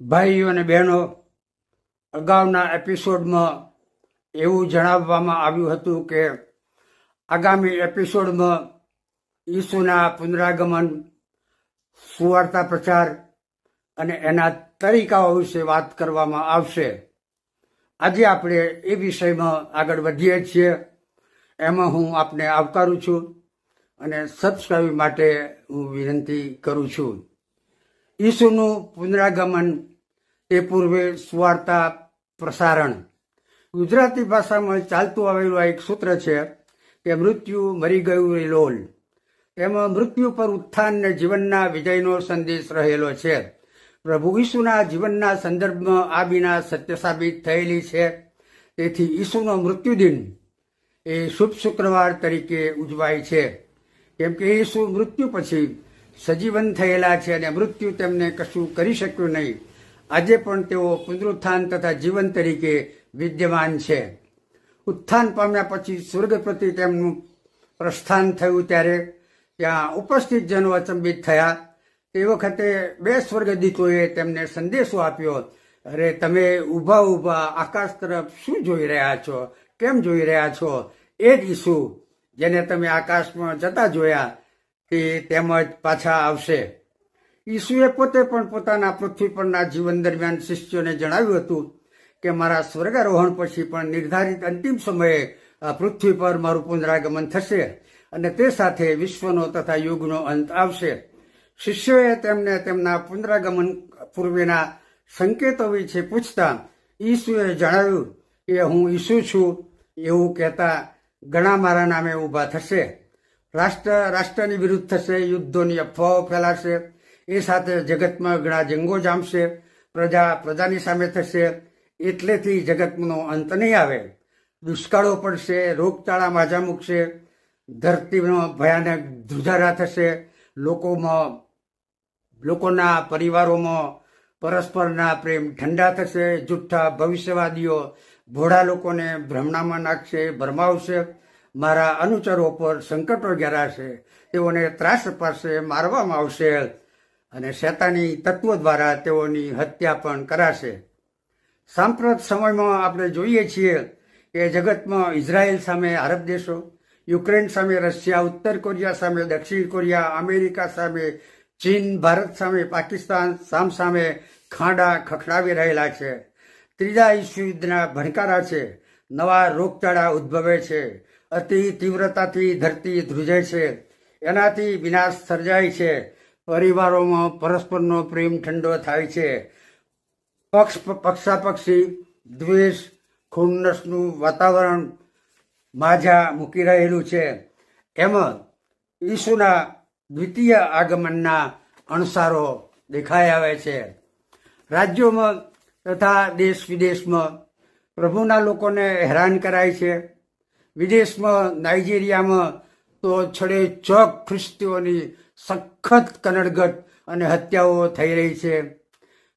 ભાઈઓ અને બહેનો, અગાઉના એપિસોડમાં એવું જણાવવામાં આવ્યું હતું કે આગામી એપિસોડમાં ઈસુના પુનરાગમન, સુવાર્તા પ્રચાર અને એના તરીકાઓ વિશે વાત કરવામાં આવશે. આજે આપણે એ વિષયમાં આગળ વધીએ છીએ. એમાં હું આપને આવકારું છું અને સબસ્ક્રાઇબ માટે હું વિનંતી કરું છું. ઈસુનું પુનરાગમન એ પૂર્વે સુવાર્તા પ્રસારણ. ગુજરાતી ભાષામાં ચાલતું આવેલું આ એક સૂત્ર છે કે મૃત્યુ મરી ગયું એ લોલ. એમાં મૃત્યુ પર ઉત્થાન ને જીવનના વિજયનો સંદેશ રહેલો છે. પ્રભુ ઈસુના જીવનના સંદર્ભમાં આ બિના સત્ય સાબિત થયેલી છે. તેથી ઈસુનો મૃત્યુદિન એ શુભ શુક્રવાર તરીકે ઉજવાય છે. કેમ કે ઈસુ મૃત્યુ પછી સજીવન થયેલા છે અને મૃત્યુ તેમને કશું કરી શક્યું નહીં. આજે પણ તેઓ પુનરુત્થાન તથા જીવન તરીકે વિદ્યમાન છે. ઉત્થાન પામ્યા પછી સ્વર્ગ પ્રતિ તેમનું પ્રસ્થાન થયું ત્યારે ત્યાં ઉપસ્થિત જનો અચંબિત થયા. તે વખતે બે સ્વર્ગદૂતોએ તેમને સંદેશો આપ્યો, અરે તમે ઊભા ઊભા આકાશ તરફ શું જોઈ રહ્યા છો? કેમ જોઈ રહ્યા છો? એ જ ઈસુ, જેને તમે આકાશમાં જતા જોયા. તે તેમજ પાછા આવશે. ઈસુએ પોતે પણ પોતાના પૃથ્વી પરના જીવન દરમિયાન શિષ્યોને જણાવ્યું હતું કે, મારા સ્વર્ગારોહણ પછી પણ નિર્ધારિત અંતિમ સમયે પૃથ્વી પર મારું પુનરાગમન થશે અને તે સાથે વિશ્વનો તથા યુગનો અંત આવશે. શિષ્યોએ તેમને તેમના પુનરાગમન પૂર્વેના સંકેતો વિશે પૂછતા ઈસુએ જણાવ્યું કે, હું ઈસુ છું, એવું કહેતા ઘણા મારા નામે ઊભા થશે. રાષ્ટ્ર, રાષ્ટ્રની વિરુદ્ધ થશે, યુદ્ધોની અફવાઓ ફેલાશે, એ સાથે જગતમાં ઘણા જંગો જામશે, પ્રજા પ્રજાની સામે થશે, એટલેથી જગતનો અંત નહીં આવે. દુષ્કાળો પડશે, રોગચાળા માજા મૂકશે, ધરતીનો ભયાનક ધ્રુજારા થશે, લોકોમાં, લોકોના પરિવારોમાં પરસ્પરના પ્રેમ ઠંડા થશે જુઠ્ઠા ભવિષ્યવાદીઓ ભોળા લોકોને ભ્રમણામાં નાખશે, ભરમાવશે મારા અનુચરો પર સંકટો ઘેરાશે તેઓને ત્રાસ અપાશે મારવામાં આવશે અને શેતાની તત્વો દ્વારા તેઓની હત્યા પણ કરાશે. સાંપ્રત સમયમાં આપણે જોઈએ છીએ કે જગતમાં ઇઝરાયેલ સામે આરબ દેશો, યુક્રેન સામે રશિયા, ઉત્તર કોરિયા સામે દક્ષિણ કોરિયા, અમેરિકા સામે ચીન, ભારત સામે પાકિસ્તાન સામ સામે ખાંડા ખખડાવી રહેલા છે. ત્રીજા વિશ્વયુદ્ધના ભણકારા છે. નવા રોગચાળા ઉદ્ભવે છે. અતિ તીવ્રતાથી ધરતી ધ્રુજે છે. એનાથી વિનાશ સર્જાય છે. પરિવારોમાં પરસ્પરનો પ્રેમ ઠંડો થાય છે. પક્ષ પક્ષાપક્ષી દ્વેષ ખૂનસનું વાતાવરણ માઝા મૂકી રહેલું છે. એમાં ઈસુના દ્વિતીય આગમનના અણસારો દેખાઈ આવે છે. રાજ્યોમાં તથા દેશ વિદેશમાં પ્રભુના લોકોને હેરાન કરાય છે. વિદેશમાં, નાઇજીરિયામાં તો છડે ચોક ખ્રિસ્તીઓની સખત કનડગત અને હત્યાઓ થઈ રહી છે.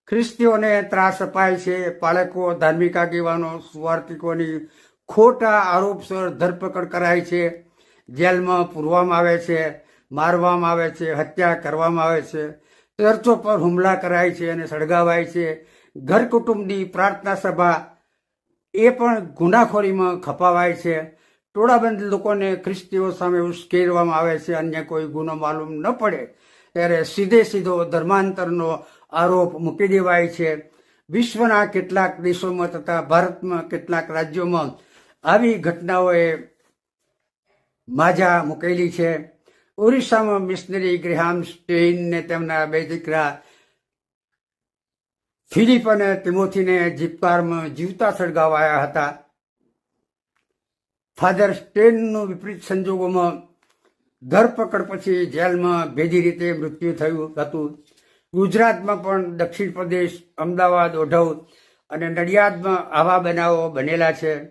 ખ્રિસ્તીઓને ત્રાસ અપાય છે. પાલકો, ધાર્મિક આગેવાનો, સુવાર્થિકોની ખોટા આરોપસર ધરપકડ કરાય છે. જેલમાં પૂરવામાં આવે છે, મારવામાં આવે છે, હત્યા કરવામાં આવે છે. ચર્ચો પર હુમલા કરાય છે અને સળગાવાય છે. ઘર કુટુંબની પ્રાર્થના સભા એ પણ ગુનાખોરીમાં ખપાવાય છે. ટોળાબંધ લોકોને ખ્રિસ્તીઓ સામે ઉશ્કેરવામાં આવે છે, અન્ય કોઈ ગુનો માલુમ ન પડે, ત્યારે સીધે સીધો ધર્માંતરનો આરોપ મૂકી દેવાય છે. વિશ્વના કેટલાક દેશોમાં તથા ભારતમાં કેટલાક રાજ્યોમાં આવી ઘટનાઓએ માજા મૂકેલી છે. ઓરિસ્સામાં મિશનરી ગ્રેહામ સ્ટેઇનને તેમના બે દીકરા ફિલિપ અને તિમોથીને જીપકારમાં જીવતા સળગાવાયા હતા. ફાધર સ્ટેનનું વિપરીત સંજોગોમાં ધરપકડ પછી જેલમાં ભેદી રીતે મૃત્યુ થયું હતું. ગુજરાતમાં પણ દક્ષિણ પ્રદેશ, અમદાવાદ, ઓઢવ અને નડિયાદમાં આવા બનાવો બનેલા છે.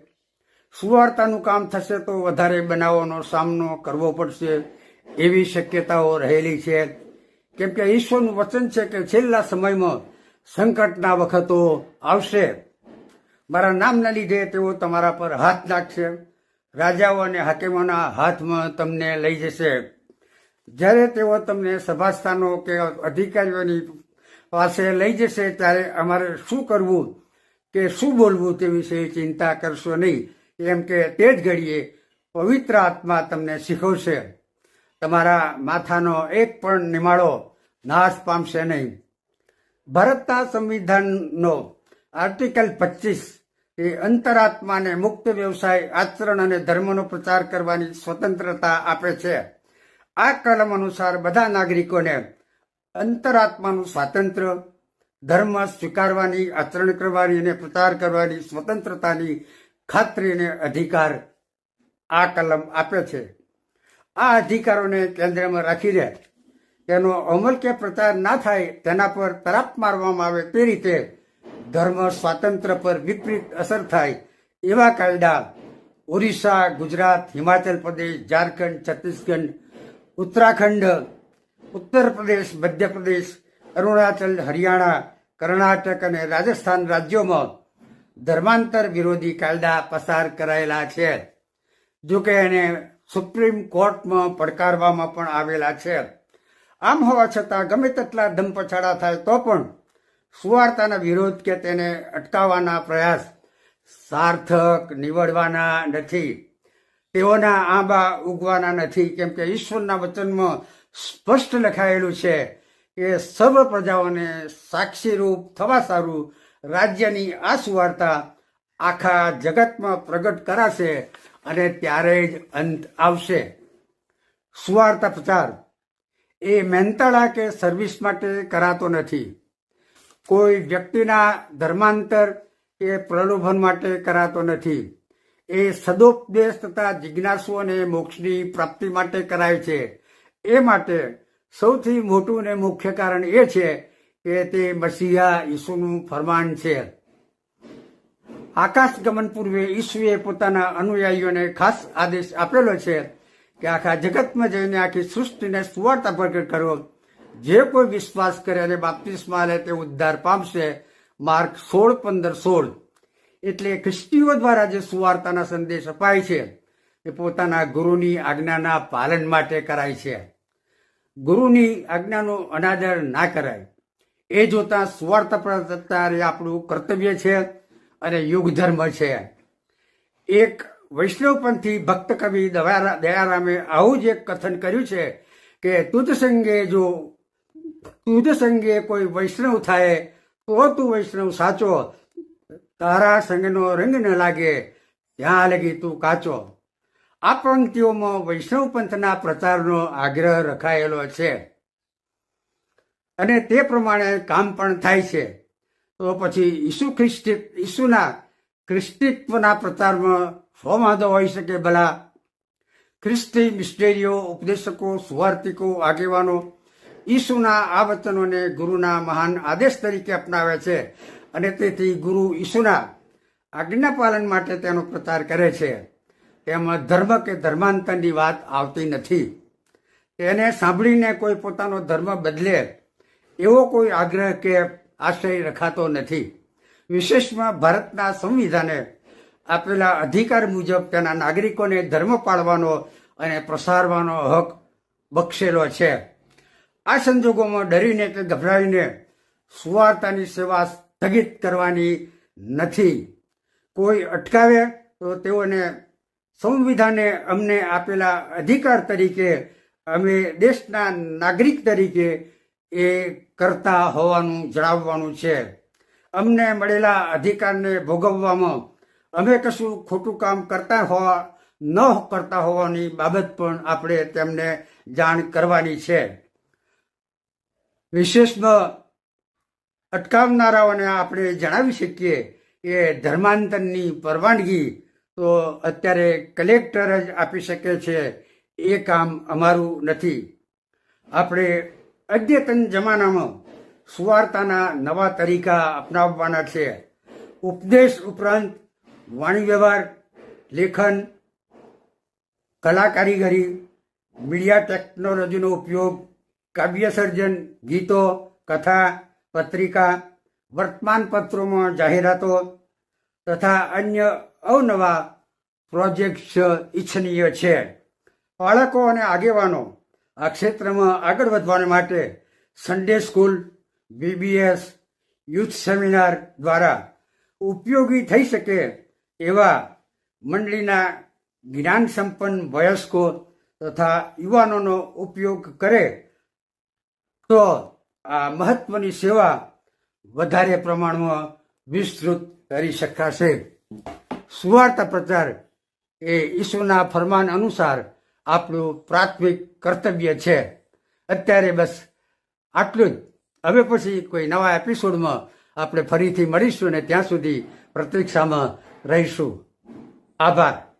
સુવાર્તાનું કામ થશે તો વધારે બનાવોનો સામનો કરવો પડશે એવી શક્યતાઓ રહેલી છે. કેમ કે ઈશ્વરનું વચન છે કે છેલ્લા સમયમાં સંકટના વખતો આવશે. મારા નામના લીધે તેઓ તમારા પર હાથ નાખશે. રાજાઓ અને હાકીમોના હાથમાં તમને લઈ જશે. જ્યારે તેઓ તમને સભાસ્થાનો કે અધિકારીઓની પાસે લઈ જશે, ત્યારે અમારે શું કરવું કે શું બોલવું તે વિશે ચિંતા કરશો નહીં. એમ કે તે જ ઘડીએ પવિત્ર આત્મા તમને શીખવશે. તમારા માથાનો એક પણ નિમાળો નાશ પામશે નહીં. ભારતના સંવિધાનનો આર્ટિકલ પચીસ એ અંતરાત્માને મુક્ત વ્યવસાય, આચરણ અને ધર્મનો પ્રચાર કરવાની સ્વતંત્રતા આપે છે. આ કલમ અનુસાર બધા નાગરિકોને અંતરાત્માનું સ્વાતંત્ર્ય ધર્મ સ્વીકારવાની, આચરણ કરવાની અને પ્રચાર કરવાની સ્વતંત્રતાની ખાતરી અને અધિકાર આ કલમ આપે છે. આ અધિકારોને કેન્દ્રમાં રાખીને તેનો અમલ કે પ્રચાર ના થાય તેના પર તરાપ મારવામાં આવે તે રીતે ધર્મ સ્વાતંત્ર્ય પર વિપરીત અસર થાય એવા કાયદા ઓરિસ્સા, ગુજરાત, હિમાચલ પ્રદેશ, ઝારખંડ, છત્તીસગઢ, ઉત્તરાખંડ ઉત્તર પ્રદેશ મધ્યપ્રદેશ, અરુણાચલ, હરિયાણા, કર્ણાટક અને રાજસ્થાન રાજ્યોમાં ધર્માંતર વિરોધી કાયદા પસાર કરાયેલા છે. જો કે એને સુપ્રીમ કોર્ટમાં પડકારવામાં પણ આવેલા છે. આમ હોવા છતાં ગમે તેટલા ધમપછાડા થાય તો પણ સુવાર્તાના વિરોધ કે તેને અટકાવવાના પ્રયાસ સાર્થક નીવડવાના નથી. તેઓના આંબા ઉગવાના નથી. કેમ કે ઈશ્વરના વચનમાં સ્પષ્ટ લખાયેલું છે કે સર્વ પ્રજાઓને સાક્ષીરૂપ થવા સારું રાજ્યની આ સુવાર્તા આખા જગતમાં પ્રગટ કરાશે અને ત્યારે જ અંત આવશે. સુવાર્તા પ્રચાર એ મહેનતાળા કે સર્વિસ માટે કરાતો નથી. કોઈ વ્યક્તિના ધર્માંતર કે પ્રલોભન માટે કરાતો નથી. એ સદોપદેશ તથા જિજ્ઞાસુ અને મોક્ષની પ્રાપ્તિ માટે કરાય છે. એ માટે સૌથી મોટું ને મુખ્ય કારણ એ છે કે તે મસીહા ઈસુનું ફરમાન છે. આકાશ ગમન પૂર્વે ઈસુએ પોતાના અનુયાયીઓને ખાસ આદેશ આપેલો છે કે આખા જગતમાં જઈને આખી સૃષ્ટિને સુવાર્તા પ્રગટ કરો. જે કોઈ વિશ્વાસ કરે અને બાપ્તિસ્મા લે તે ઉદ્ધાર પામશે, માર્ક સોળ પંદર સોળ. એટલે ખ્રિસ્તીઓ દ્વારા જે સુવાર્તાના સંદેશ અપાય છે, એ પોતાના ગુરુની આજ્ઞાના પાલન માટે કરાય છે. ગુરુની આજ્ઞાનો અનાદર ના કરાય. એ જોતા સુવાર્તા પ્રચાર આપણું કર્તવ્ય છે અને યુગ ધર્મ છે. એક વૈષ્ણવપંથી ભક્ત કવિ દયા દયારામે આવું જ એક કથન કર્યું છે કે તુત સંગે જો તુજ સંગે કોઈ વૈષ્ણવ થાય, તો તું વૈષ્ણવ સાચો. તારા સંગનો રંગ ન લાગે, ત્યાં લગી તું કાચો. આ પંક્તિઓમાં વૈષ્ણવ પંથના પ્રચારનો આગ્રહ રખાયેલો છે. અને તે પ્રમાણે કામ પણ થાય છે. તો પછી ઈસુ ખ્રિસ્તી, ઈસુના ખ્રિસ્તીત્વના પ્રચારમાં શો વાંધો હોઈ શકે ભલા. ખ્રિસ્તી મિસ્ટેરીઓ, ઉપદેશકો સુવાર્તિકો આગેવાનો ઈસુના આ વચનોને ગુરુના મહાન આદેશ તરીકે અપનાવે છે અને તેથી ગુરુ ઈસુના આજ્ઞા પાલન માટે તેનો પ્રચાર કરે છે. તેમાં ધર્મ કે ધર્માંતરની વાત આવતી નથી. તેને સાંભળીને કોઈ પોતાનો ધર્મ બદલે એવો કોઈ આગ્રહ કે આશ્રય રખાતો નથી. વિશેષમાં ભારતના સંવિધાને આપેલા અધિકાર મુજબ તેના નાગરિકોને ધર્મ પાળવાનો અને પ્રસારવાનો હક બક્ષેલો છે. આ સંજોગોમાં ડરીને કે ગભરાઈને સુવાર્તાની સેવા સ્થગિત કરવાની નથી. કોઈ અટકાવે તો તેઓને સંવિધાને અમને આપેલા અધિકાર તરીકે અમે દેશના નાગરિક તરીકે એ કરતા હોવાનું જણાવવાનું છે. અમને મળેલા અધિકારને ભોગવવામાં અમે કશું ખોટું કામ કરતા હોવા, ન કરતા હોવાની બાબત પણ આપણે તેમને જાણ કરવાની છે. વિશેષમાં અટકાવનારાઓને આપણે જણાવી શકીએ કે ધર્માંતરની પરવાનગી તો અત્યારે કલેક્ટર જ આપી શકે છે, એ કામ અમારું નથી. આપણે અદ્યતન જમાનામાં સુવાર્તાના નવા તરીકા અપનાવવાના છે. ઉપદેશ ઉપરાંત વાણી વ્યવહાર લેખન કલા કારીગરી મીડિયા ટેકનોલોજીનો ઉપયોગ કાવ્ય સર્જન ગીતો, કથા, પત્રિકા, વર્તમાનપત્રોમાં જાહેરાતો તથા અન્ય અવનવા પ્રોજેક્ટ્સ ઈચ્છનીય છે. બાળકો અને આગેવાનો આ ક્ષેત્રમાં આગળ વધવા માટે Sunday school BBS youth seminar દ્વારા ઉપયોગી થઈ શકે એવા મંડળીના જ્ઞાન સંપન્ન વયસ્કો તથા યુવાનોનો ઉપયોગ કરે તો આ મહત્વની સેવા વધારે પ્રમાણમાં વિસ્તૃત કરી શકાશે. સુવાર્તા પ્રચાર એ ઈસુના ફરમાન અનુસાર આપણું પ્રાથમિક કર્તવ્ય છે. અત્યારે બસ આટલું જ. હવે પછી કોઈ નવા એપિસોડમાં આપણે ફરીથી મળીશું ને ત્યાં સુધી પ્રતીક્ષામાં રહીશું. આભાર.